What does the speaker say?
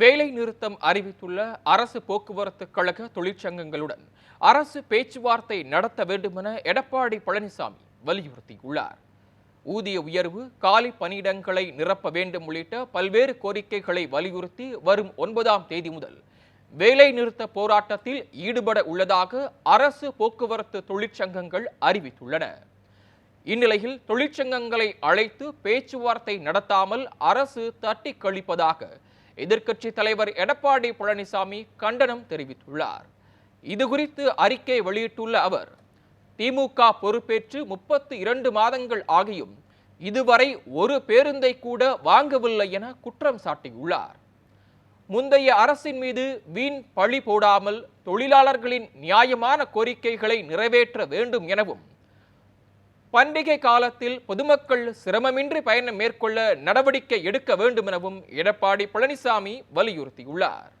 வேலை நிறுத்தம் அறிவித்துள்ள அரசு போக்குவரத்து கழக தொழிற்சங்கங்களுடன் அரசு பேச்சுவார்த்தை நடத்த வேண்டுமென எடப்பாடி பழனிசாமி வலியுறுத்தியுள்ளார். ஊதிய உயர்வு காலி பணியிடங்களை நிரப்ப வேண்டும் உள்ளிட்ட பல்வேறு கோரிக்கைகளை வலியுறுத்தி வரும் ஒன்பதாம் தேதி முதல் வேலை நிறுத்த போராட்டத்தில் ஈடுபட உள்ளதாக அரசு போக்குவரத்து தொழிற்சங்கங்கள் அறிவித்துள்ளன. இந்நிலையில் தொழிற்சங்கங்களை அழைத்து பேச்சுவார்த்தை நடத்தாமல் அரசு தட்டி கழிப்பதாக எதிர்க்கட்சி தலைவர் எடப்பாடி பழனிசாமி கண்டனம் தெரிவித்துள்ளார். இது குறித்து அறிக்கை வெளியிட்டுள்ள அவர் திமுக பொறுப்பேற்று முப்பத்து இரண்டு மாதங்கள் ஆகியும் இதுவரை ஒரு பேருந்தை கூட வாங்கவில்லை என குற்றம் சாட்டியுள்ளார். முந்தைய அரசின் மீது வீண் பழி போடாமல் தொழிலாளர்களின் நியாயமான கோரிக்கைகளை நிறைவேற்ற வேண்டும் எனவும் பண்டிகை காலத்தில் பொதுமக்கள் சிரமமின்றி பயணம் மேற்கொள்ள நடவடிக்கை எடுக்க வேண்டும் எனவும் எடப்பாடி பழனிசாமி வலியுறுத்தியுள்ளார்.